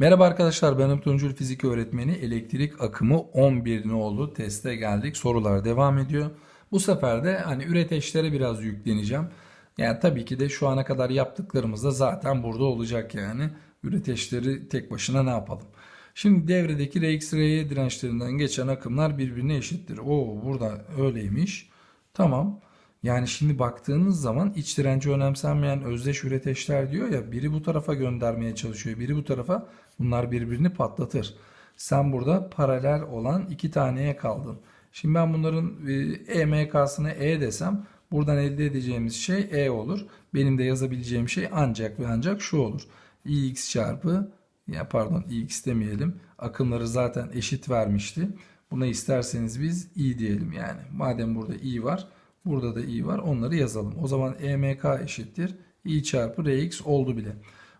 Merhaba arkadaşlar ben Tuncul Fizik Öğretmeni elektrik akımı 11 nolu teste geldik. Sorular devam ediyor. Bu sefer de hani üreteçlere biraz yükleneceğim. Yani tabii ki de şu ana kadar yaptıklarımız da zaten burada olacak yani. Üreteçleri tek başına ne yapalım? Şimdi devredeki Rx, Ry dirençlerinden geçen akımlar birbirine eşittir. Oo burada öyleymiş. Tamam. Yani şimdi baktığınız zaman iç direnci önemsenmeyen özdeş üreteçler diyor ya biri bu tarafa göndermeye çalışıyor, biri bu tarafa. Bunlar birbirini patlatır. Sen burada paralel olan iki taneye kaldın. Şimdi ben bunların e, EMK'sına E desem buradan elde edeceğimiz şey E olur. Benim de yazabileceğim şey ancak ve ancak şu olur. Ix çarpı ya pardon Ix demeyelim. Akımları zaten eşit vermişti. Buna isterseniz biz I diyelim yani. Madem burada I var, burada da I var. Onları yazalım. O zaman EMK eşittir. I çarpı Rx oldu bile.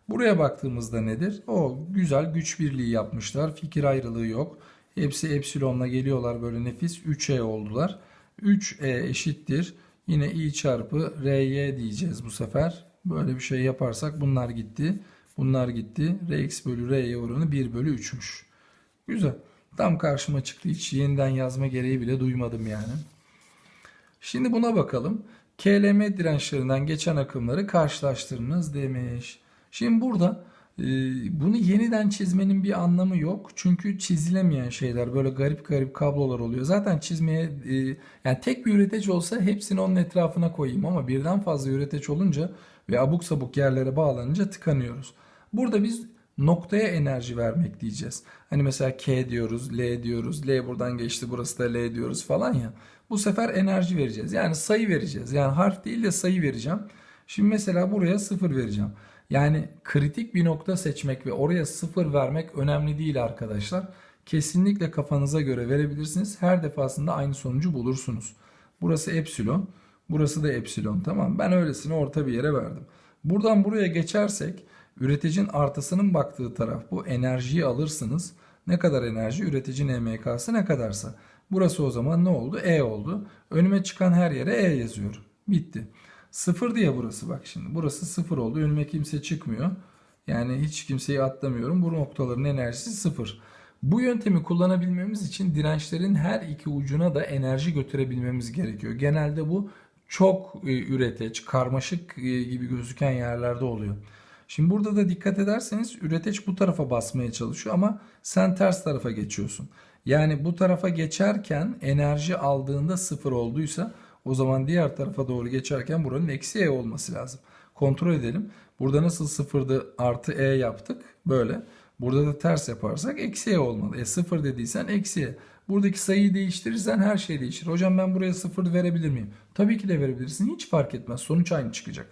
Buraya baktığımızda nedir? O güzel güç birliği yapmışlar. Fikir ayrılığı yok. Hepsi epsilonla geliyorlar böyle nefis. 3E oldular. 3E eşittir. Yine I çarpı Ry diyeceğiz bu sefer. Böyle bir şey yaparsak bunlar gitti. Bunlar gitti. Rx bölü Ry oranı 1 bölü 3'müş. Güzel. Tam karşıma çıktı. Hiç yeniden yazma gereği bile duymadım yani. Şimdi buna bakalım. KLM dirençlerinden geçen akımları karşılaştırınız demiş. Şimdi burada e, bunu yeniden çizmenin bir anlamı yok. Çünkü çizilemeyen şeyler böyle garip garip kablolar oluyor. Zaten çizmeye e, yani tek bir üreteç olsa hepsini onun etrafına koyayım ama birden fazla üreteç olunca ve abuk sabuk yerlere bağlanınca tıkanıyoruz. Burada biz noktaya enerji vermek diyeceğiz. Hani mesela K diyoruz, L diyoruz, L buradan geçti, burası da L diyoruz falan ya. Bu sefer enerji vereceğiz. Yani sayı vereceğiz. Yani harf değil de sayı vereceğim. Şimdi mesela buraya sıfır vereceğim. Yani kritik bir nokta seçmek ve oraya sıfır vermek önemli değil arkadaşlar. Kesinlikle kafanıza göre verebilirsiniz. Her defasında aynı sonucu bulursunuz. Burası epsilon, burası da epsilon. Tamam ben öylesine orta bir yere verdim. Buradan buraya geçersek üreticinin artısının baktığı taraf bu. Enerjiyi alırsınız. Ne kadar enerji? Üreticinin EMK'sı ne kadarsa. Burası o zaman ne oldu? E oldu. Önüme çıkan her yere E yazıyorum. Bitti. Sıfır diye burası bak şimdi. Burası sıfır oldu. Önüme kimse çıkmıyor. Yani hiç kimseyi atlamıyorum. Bu noktaların enerjisi sıfır. Bu yöntemi kullanabilmemiz için dirençlerin her iki ucuna da enerji götürebilmemiz gerekiyor. Genelde bu çok e, üreteç, karmaşık e, gibi gözüken yerlerde oluyor. Şimdi burada da dikkat ederseniz üreteç bu tarafa basmaya çalışıyor ama sen ters tarafa geçiyorsun. Yani bu tarafa geçerken enerji aldığında sıfır olduysa o zaman diğer tarafa doğru geçerken buranın eksi E olması lazım. Kontrol edelim. Burada nasıl sıfırdı artı E yaptık böyle. Burada da ters yaparsak eksi E olmalı. E sıfır dediysen eksi E. Buradaki sayıyı değiştirirsen her şey değişir. Hocam ben buraya sıfır verebilir miyim? Tabii ki de verebilirsin. Hiç fark etmez. Sonuç aynı çıkacak.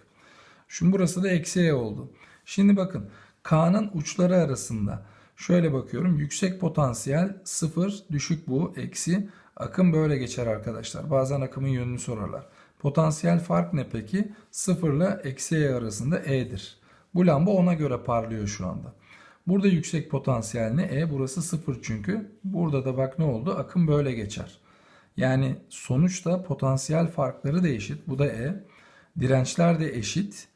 Şimdi burası da eksi E oldu. Şimdi bakın K'nın uçları arasında şöyle bakıyorum. Yüksek potansiyel sıfır, düşük bu, eksi. Akım böyle geçer arkadaşlar. Bazen akımın yönünü sorarlar. Potansiyel fark ne peki? Sıfır ile eksi E arasında E'dir. Bu lamba ona göre parlıyor şu anda. Burada yüksek potansiyel ne? E burası sıfır çünkü. Burada da bak ne oldu? Akım böyle geçer. Yani sonuçta potansiyel farkları da eşit. Bu da E. Dirençler de eşit.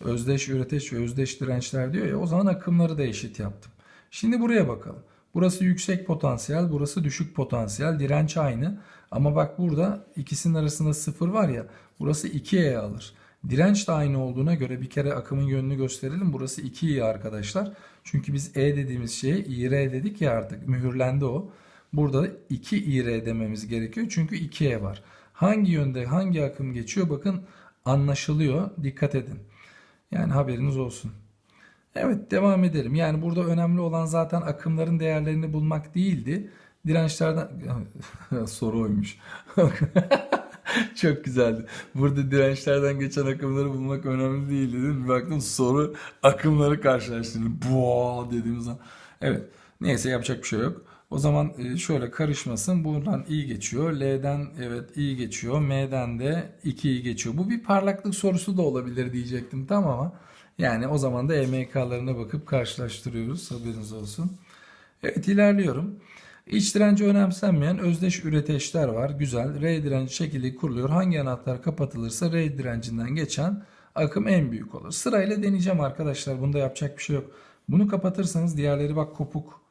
Özdeş üreteç ve özdeş dirençler diyor ya o zaman akımları da eşit yaptım. Şimdi buraya bakalım. Burası yüksek potansiyel, burası düşük potansiyel. Direnç aynı. Ama bak burada ikisinin arasında sıfır var ya. Burası 2E alır. Direnç de aynı olduğuna göre bir kere akımın yönünü gösterelim. Burası 2i arkadaşlar. Çünkü biz E dediğimiz şeye IR dedik ya artık. Mühürlendi o. Burada 2 IR dememiz gerekiyor. Çünkü 2E var. Hangi yönde hangi akım geçiyor bakın anlaşılıyor. Dikkat edin. Yani haberiniz olsun. Evet devam edelim. Yani burada önemli olan zaten akımların değerlerini bulmak değildi. Dirençlerden soru oymuş. Çok güzeldi. Burada dirençlerden geçen akımları bulmak önemli değil dedim. Bir baktım soru akımları karşılaştırdım. Boğa dediğimiz zaman. Evet. Neyse yapacak bir şey yok. O zaman e, şöyle karışmasın. Buradan i geçiyor. L'den evet i geçiyor. M'den de 2i geçiyor. Bu bir parlaklık sorusu da olabilir diyecektim. Tamam ama yani o zaman da EMK'larına bakıp karşılaştırıyoruz. Haberiniz olsun. Evet ilerliyorum. İç direnci önemsenmeyen özdeş üreteçler var. Güzel. R direnci şekilde kuruluyor. Hangi anahtar kapatılırsa R direncinden geçen akım en büyük olur. Sırayla deneyeceğim arkadaşlar. Bunda yapacak bir şey yok. Bunu kapatırsanız diğerleri bak kopuk.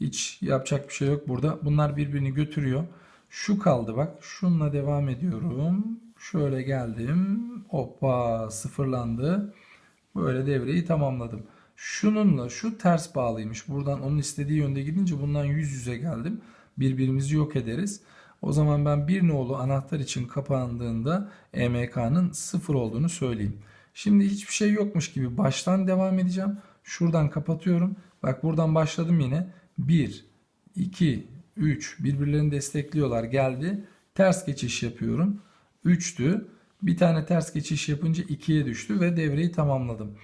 Hiç yapacak bir şey yok burada. Bunlar birbirini götürüyor. Şu kaldı bak. Şununla devam ediyorum. Şöyle geldim. Hoppa sıfırlandı. Böyle devreyi tamamladım. Şununla şu ters bağlıymış. Buradan onun istediği yönde gidince bundan yüz yüze geldim. Birbirimizi yok ederiz. O zaman ben bir nolu anahtar için kapandığında EMK'nın sıfır olduğunu söyleyeyim. Şimdi hiçbir şey yokmuş gibi baştan devam edeceğim. Şuradan kapatıyorum. Bak buradan başladım yine. 1, 2, 3 birbirlerini destekliyorlar geldi. Ters geçiş yapıyorum. 3'tü. Bir tane ters geçiş yapınca 2'ye düştü ve devreyi tamamladım.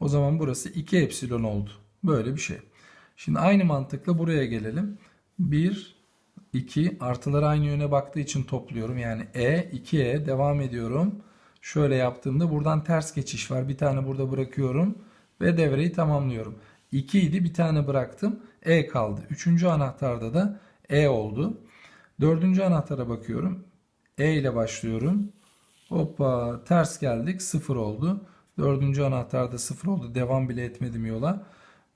O zaman burası 2 epsilon oldu. Böyle bir şey. Şimdi aynı mantıkla buraya gelelim. 1, 2 artıları aynı yöne baktığı için topluyorum. Yani E, 2E devam ediyorum. Şöyle yaptığımda buradan ters geçiş var. Bir tane burada bırakıyorum ve devreyi tamamlıyorum. 2 idi bir tane bıraktım. E kaldı. Üçüncü anahtarda da E oldu. Dördüncü anahtara bakıyorum. E ile başlıyorum. Hoppa ters geldik. Sıfır oldu. Dördüncü anahtarda sıfır oldu. Devam bile etmedim yola.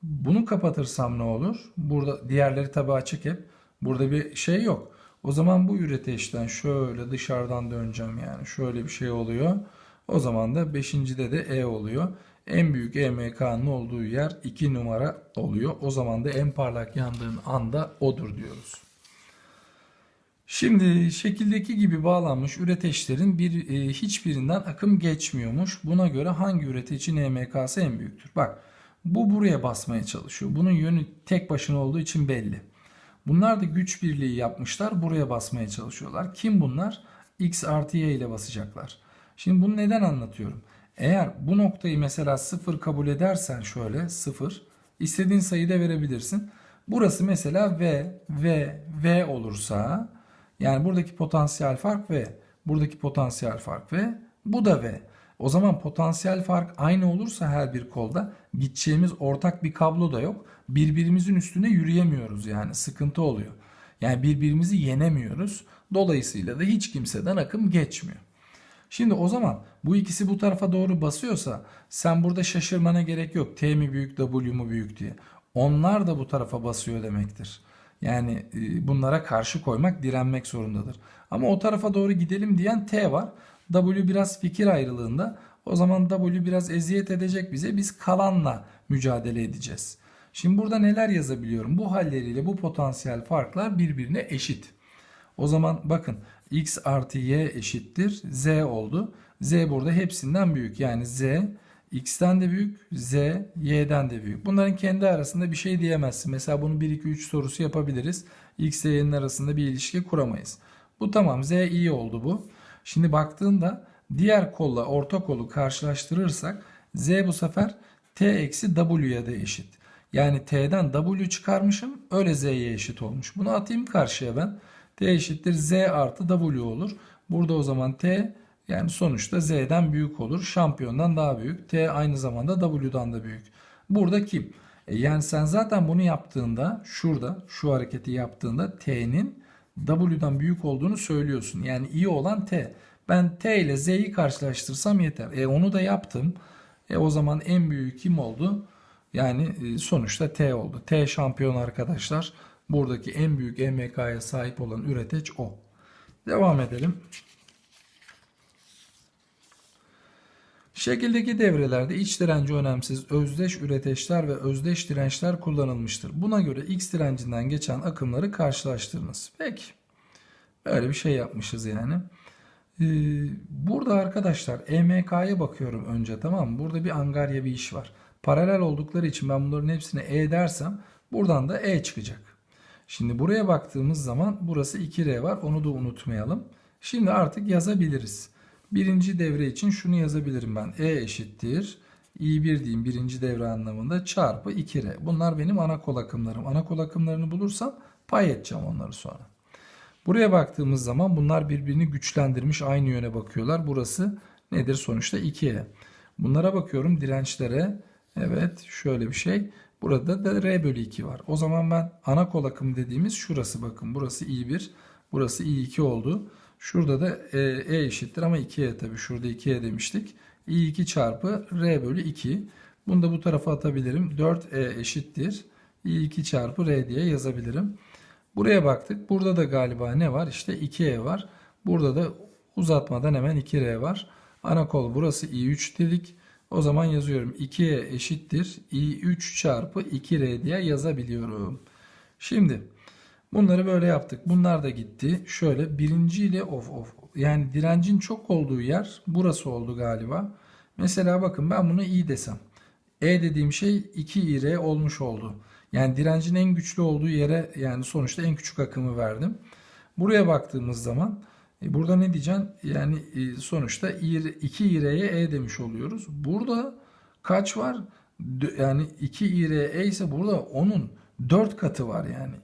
Bunu kapatırsam ne olur? Burada diğerleri tabi açık hep. Burada bir şey yok. O zaman bu üreteçten şöyle dışarıdan döneceğim yani. Şöyle bir şey oluyor. O zaman da beşincide de E oluyor. En büyük EMK'nın olduğu yer 2 numara oluyor. O zaman da en parlak yandığın anda odur diyoruz. Şimdi şekildeki gibi bağlanmış üreteçlerin bir e, hiçbirinden akım geçmiyormuş. Buna göre hangi üreticinin EMK'sı en büyüktür? Bak bu buraya basmaya çalışıyor. Bunun yönü tek başına olduğu için belli. Bunlar da güç birliği yapmışlar. Buraya basmaya çalışıyorlar. Kim bunlar? X artı Y ile basacaklar. Şimdi bunu neden anlatıyorum? Eğer bu noktayı mesela sıfır kabul edersen şöyle sıfır istediğin sayıda verebilirsin. Burası mesela V, V, V olursa yani buradaki potansiyel fark V, buradaki potansiyel fark V, bu da V. O zaman potansiyel fark aynı olursa her bir kolda gideceğimiz ortak bir kablo da yok. Birbirimizin üstüne yürüyemiyoruz yani sıkıntı oluyor. Yani birbirimizi yenemiyoruz. Dolayısıyla da hiç kimseden akım geçmiyor. Şimdi o zaman bu ikisi bu tarafa doğru basıyorsa sen burada şaşırmana gerek yok. T mi büyük W mu büyük diye. Onlar da bu tarafa basıyor demektir. Yani e, bunlara karşı koymak, direnmek zorundadır. Ama o tarafa doğru gidelim diyen T var. W biraz fikir ayrılığında. O zaman W biraz eziyet edecek bize. Biz kalanla mücadele edeceğiz. Şimdi burada neler yazabiliyorum? Bu halleriyle bu potansiyel farklar birbirine eşit. O zaman bakın x artı y eşittir z oldu. Z burada hepsinden büyük. Yani z x'ten de büyük, z y'den de büyük. Bunların kendi arasında bir şey diyemezsin. Mesela bunu 1 2 3 sorusu yapabiliriz. X ile y'nin arasında bir ilişki kuramayız. Bu tamam z iyi oldu bu. Şimdi baktığında diğer kolla orta kolu karşılaştırırsak z bu sefer t eksi w'ye de eşit. Yani t'den w çıkarmışım öyle z'ye eşit olmuş. Bunu atayım karşıya ben. T eşittir z artı w olur. Burada o zaman t yani sonuçta z'den büyük olur. Şampiyondan daha büyük. t aynı zamanda w'dan da büyük. Burada kim? E yani sen zaten bunu yaptığında şurada şu hareketi yaptığında t'nin w'dan büyük olduğunu söylüyorsun. Yani iyi olan t. Ben t ile z'yi karşılaştırsam yeter. E onu da yaptım. E o zaman en büyük kim oldu? Yani e, sonuçta T oldu. T şampiyon arkadaşlar. Buradaki en büyük EMK'ya sahip olan üreteç o. Devam edelim. Şekildeki devrelerde iç direnci önemsiz özdeş üreteçler ve özdeş dirençler kullanılmıştır. Buna göre X direncinden geçen akımları karşılaştırınız. Peki. Böyle bir şey yapmışız yani. Ee, burada arkadaşlar EMK'ya bakıyorum önce tamam mı? Burada bir angarya bir iş var. Paralel oldukları için ben bunların hepsine E dersem buradan da E çıkacak. Şimdi buraya baktığımız zaman burası 2R var. Onu da unutmayalım. Şimdi artık yazabiliriz. Birinci devre için şunu yazabilirim ben. E eşittir. I1 diyeyim birinci devre anlamında çarpı 2R. Bunlar benim ana kol akımlarım. Ana kol akımlarını bulursam pay edeceğim onları sonra. Buraya baktığımız zaman bunlar birbirini güçlendirmiş aynı yöne bakıyorlar. Burası nedir sonuçta 2'ye. Bunlara bakıyorum dirençlere. Evet şöyle bir şey. Burada da R bölü 2 var. O zaman ben ana kol akım dediğimiz şurası bakın. Burası I1. Burası I2 oldu. Şurada da E, e eşittir ama 2'ye tabii. Şurada 2'ye demiştik. I2 çarpı R bölü 2. Bunu da bu tarafa atabilirim. 4E eşittir. I2 çarpı R diye yazabilirim. Buraya baktık. Burada da galiba ne var? İşte 2E var. Burada da uzatmadan hemen 2R var. Ana kol burası I3 dedik. O zaman yazıyorum 2E eşittir. I3 çarpı 2R diye yazabiliyorum. Şimdi bunları böyle yaptık. Bunlar da gitti. Şöyle birinci ile of of. Yani direncin çok olduğu yer burası oldu galiba. Mesela bakın ben bunu I desem. E dediğim şey 2Ir olmuş oldu. Yani direncin en güçlü olduğu yere yani sonuçta en küçük akımı verdim. Buraya baktığımız zaman burada ne diyeceksin? Yani e, sonuçta 2İR'ye E demiş oluyoruz. Burada kaç var? Yani 2İR ise burada onun 4 katı var yani.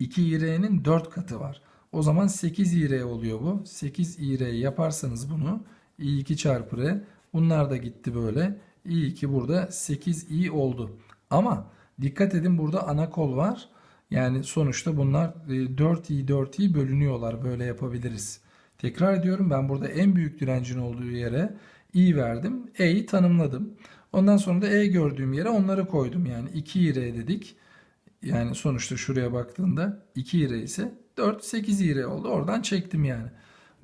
2İR'nin 4 katı var. O zaman 8İR oluyor bu. 8İR yaparsanız bunu I2 çarpı R. Bunlar da gitti böyle. I2 burada 8i oldu. Ama dikkat edin burada ana kol var. Yani sonuçta bunlar e, 4i 4i bölünüyorlar. Böyle yapabiliriz. Tekrar ediyorum ben burada en büyük direncin olduğu yere i verdim. E'yi tanımladım. Ondan sonra da e gördüğüm yere onları koydum. Yani 2 r dedik. Yani sonuçta şuraya baktığında 2 r ise 4 8 r oldu. Oradan çektim yani.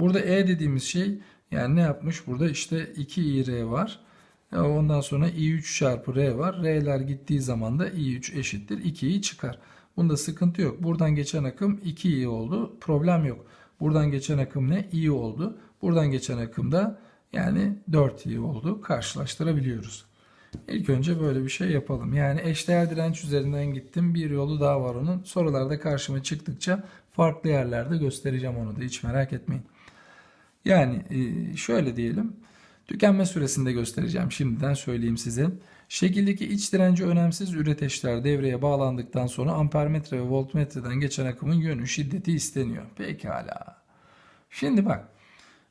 Burada e dediğimiz şey yani ne yapmış? Burada işte 2 r var. E, Ondan sonra i3 çarpı r var. R'ler gittiği zaman da i3 eşittir 2i çıkar. Bunda sıkıntı yok. Buradan geçen akım 2i oldu. Problem yok. Buradan geçen akım ne? i oldu. Buradan geçen akım da yani 4i oldu. Karşılaştırabiliyoruz. İlk önce böyle bir şey yapalım. Yani eşdeğer direnç üzerinden gittim. Bir yolu daha var onun. Sorularda karşıma çıktıkça farklı yerlerde göstereceğim onu da. Hiç merak etmeyin. Yani e, şöyle diyelim. Tükenme süresinde göstereceğim. Şimdiden söyleyeyim size. Şekildeki iç direnci önemsiz üreteçler devreye bağlandıktan sonra ampermetre ve voltmetreden geçen akımın yönü şiddeti isteniyor. Pekala. Şimdi bak.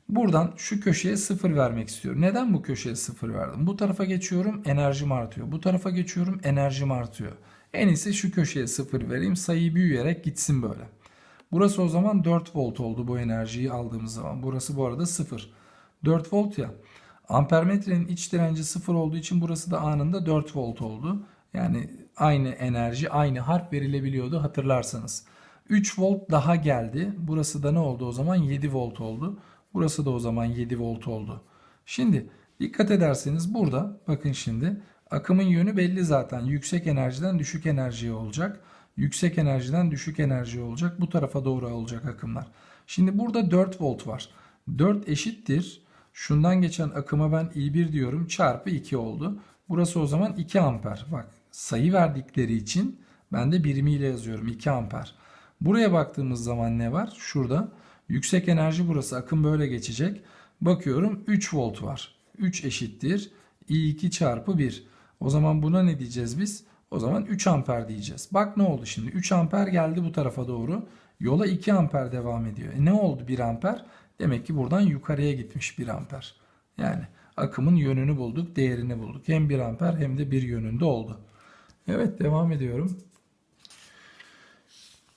Buradan şu köşeye sıfır vermek istiyorum. Neden bu köşeye sıfır verdim? Bu tarafa geçiyorum enerjim artıyor. Bu tarafa geçiyorum enerjim artıyor. En iyisi şu köşeye sıfır vereyim. Sayı büyüyerek gitsin böyle. Burası o zaman 4 volt oldu bu enerjiyi aldığımız zaman. Burası bu arada 0. 4 volt ya. Ampermetrenin iç direnci 0 olduğu için burası da anında 4 volt oldu. Yani aynı enerji, aynı harf verilebiliyordu hatırlarsanız. 3 volt daha geldi. Burası da ne oldu o zaman? 7 volt oldu. Burası da o zaman 7 volt oldu. Şimdi dikkat ederseniz burada bakın şimdi akımın yönü belli zaten. Yüksek enerjiden düşük enerjiye olacak. Yüksek enerjiden düşük enerji olacak. Bu tarafa doğru olacak akımlar. Şimdi burada 4 volt var. 4 eşittir. Şundan geçen akıma ben I1 diyorum. Çarpı 2 oldu. Burası o zaman 2 amper. Bak sayı verdikleri için ben de birimiyle yazıyorum. 2 amper. Buraya baktığımız zaman ne var? Şurada yüksek enerji burası. Akım böyle geçecek. Bakıyorum 3 volt var. 3 eşittir. I2 çarpı 1. O zaman buna ne diyeceğiz biz? O zaman 3 amper diyeceğiz. Bak ne oldu şimdi? 3 amper geldi bu tarafa doğru. Yola 2 amper devam ediyor. E ne oldu 1 amper? Demek ki buradan yukarıya gitmiş 1 amper. Yani akımın yönünü bulduk, değerini bulduk. Hem 1 amper hem de bir yönünde oldu. Evet devam ediyorum.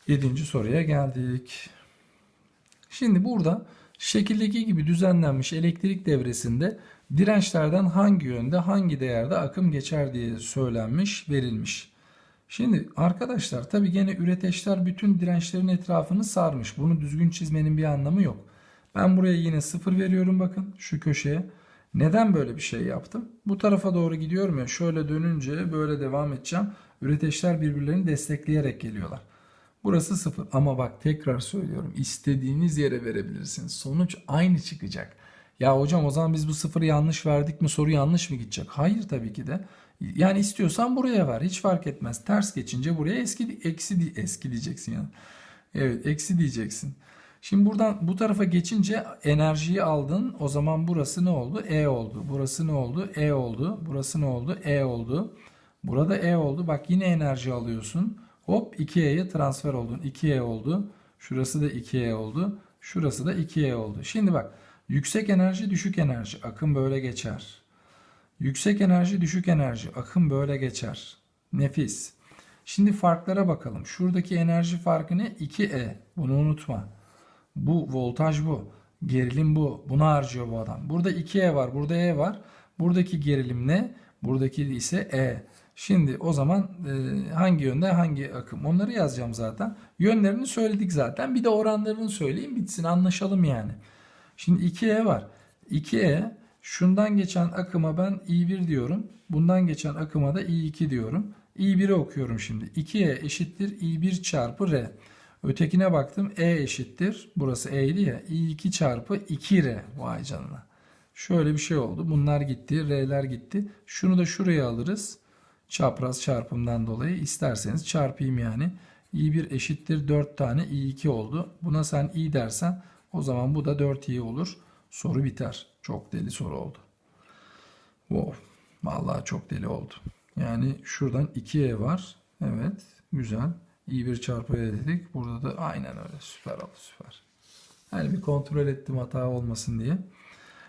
Yedinci soruya geldik. Şimdi burada şekildeki gibi düzenlenmiş elektrik devresinde dirençlerden hangi yönde hangi değerde akım geçer diye söylenmiş, verilmiş. Şimdi arkadaşlar tabi gene üreteçler bütün dirençlerin etrafını sarmış. Bunu düzgün çizmenin bir anlamı yok. Ben buraya yine sıfır veriyorum bakın şu köşeye. Neden böyle bir şey yaptım? Bu tarafa doğru gidiyorum ya şöyle dönünce böyle devam edeceğim. Üreteçler birbirlerini destekleyerek geliyorlar. Burası sıfır ama bak tekrar söylüyorum istediğiniz yere verebilirsiniz. Sonuç aynı çıkacak. Ya hocam o zaman biz bu sıfırı yanlış verdik mi soru yanlış mı gidecek? Hayır tabii ki de. Yani istiyorsan buraya ver hiç fark etmez. Ters geçince buraya eski, eksi, eski diyeceksin yani. Evet eksi diyeceksin. Şimdi buradan bu tarafa geçince enerjiyi aldın. O zaman burası ne oldu? E oldu. Burası ne oldu? E oldu. Burası ne oldu? E oldu. Burada E oldu. Bak yine enerji alıyorsun. Hop 2E'ye transfer oldun. 2E oldu. Şurası da 2E oldu. Şurası da 2E oldu. Şimdi bak yüksek enerji düşük enerji. Akım böyle geçer. Yüksek enerji düşük enerji. Akım böyle geçer. Nefis. Şimdi farklara bakalım. Şuradaki enerji farkı ne? 2E. Bunu unutma. Bu voltaj bu. Gerilim bu. Bunu harcıyor bu adam. Burada 2E var. Burada E var. Buradaki gerilim ne? Buradaki ise E. Şimdi o zaman e, hangi yönde hangi akım onları yazacağım zaten. Yönlerini söyledik zaten. Bir de oranlarını söyleyeyim bitsin anlaşalım yani. Şimdi 2E var. 2E şundan geçen akıma ben I1 diyorum. Bundan geçen akıma da I2 diyorum. I1'i okuyorum şimdi. 2E eşittir I1 çarpı R. Ötekine baktım. E eşittir. Burası E'ydi ya. I2 çarpı 2R. Vay canına. Şöyle bir şey oldu. Bunlar gitti. R'ler gitti. Şunu da şuraya alırız. Çapraz çarpımdan dolayı isterseniz çarpayım yani. i1 eşittir 4 tane i2 oldu. Buna sen i dersen o zaman bu da 4i olur. Soru biter. Çok deli soru oldu. Wow. Vallahi çok deli oldu. Yani şuradan 2e var. Evet. Güzel. İ1 çarpı e dedik. Burada da aynen öyle. Süper oldu. Süper. Yani bir kontrol ettim hata olmasın diye.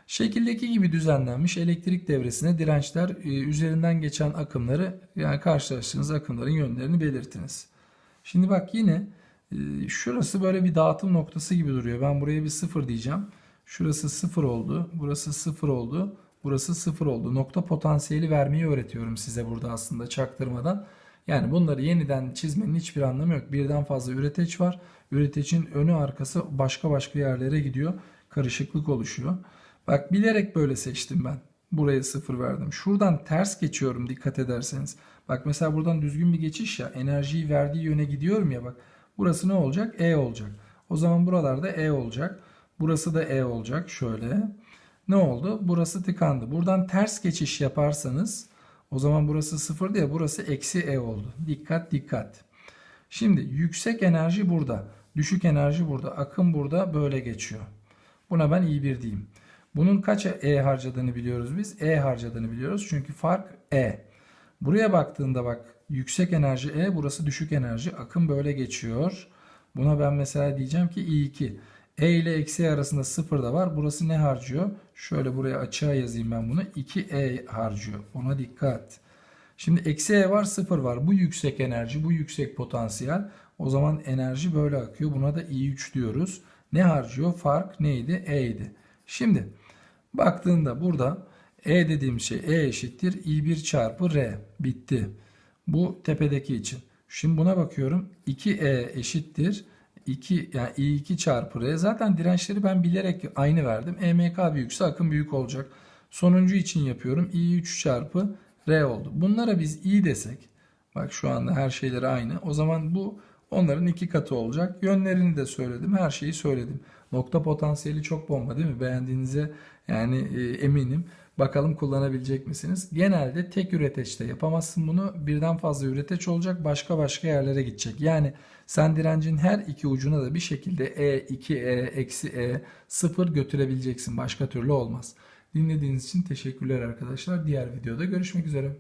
Şekildeki gibi düzenlenmiş elektrik devresine dirençler e, üzerinden geçen akımları yani karşılaştığınız akımların yönlerini belirtiniz. Şimdi bak yine e, şurası böyle bir dağıtım noktası gibi duruyor. Ben buraya bir sıfır diyeceğim. Şurası sıfır oldu. Burası sıfır oldu. Burası sıfır oldu. Nokta potansiyeli vermeyi öğretiyorum size burada aslında çaktırmadan. Yani bunları yeniden çizmenin hiçbir anlamı yok. Birden fazla üreteç var. Üretecin önü arkası başka başka yerlere gidiyor. Karışıklık oluşuyor. Bak bilerek böyle seçtim ben. Buraya sıfır verdim. Şuradan ters geçiyorum dikkat ederseniz. Bak mesela buradan düzgün bir geçiş ya. Enerjiyi verdiği yöne gidiyorum ya bak. Burası ne olacak? E olacak. O zaman buralarda E olacak. Burası da E olacak. Şöyle. Ne oldu? Burası tıkandı. Buradan ters geçiş yaparsanız o zaman burası sıfır ya burası eksi E oldu. Dikkat dikkat. Şimdi yüksek enerji burada. Düşük enerji burada. Akım burada böyle geçiyor. Buna ben i1 diyeyim. Bunun kaç E harcadığını biliyoruz biz. E harcadığını biliyoruz. Çünkü fark E. Buraya baktığında bak yüksek enerji E burası düşük enerji. Akım böyle geçiyor. Buna ben mesela diyeceğim ki I2. E ile eksi E arasında sıfır da var. Burası ne harcıyor? Şöyle buraya açığa yazayım ben bunu. 2E harcıyor. Ona dikkat. Şimdi eksi E var sıfır var. Bu yüksek enerji bu yüksek potansiyel. O zaman enerji böyle akıyor. Buna da I3 diyoruz. Ne harcıyor? Fark neydi? E idi. Şimdi baktığında burada E dediğim şey E eşittir I1 çarpı R. Bitti. Bu tepedeki için. Şimdi buna bakıyorum. 2E eşittir 2 yani I2 çarpı R. Zaten dirençleri ben bilerek aynı verdim. EMK büyükse akım büyük olacak. Sonuncu için yapıyorum. I3 çarpı R oldu. Bunlara biz I desek bak şu anda her şeyleri aynı. O zaman bu onların iki katı olacak. Yönlerini de söyledim. Her şeyi söyledim. Nokta potansiyeli çok bomba değil mi? Beğendiğinize yani e, eminim. Bakalım kullanabilecek misiniz? Genelde tek üreteçte yapamazsın bunu. Birden fazla üreteç olacak. Başka başka yerlere gidecek. Yani sen direncin her iki ucuna da bir şekilde E, 2E, eksi E, 0 götürebileceksin. Başka türlü olmaz. Dinlediğiniz için teşekkürler arkadaşlar. Diğer videoda görüşmek üzere.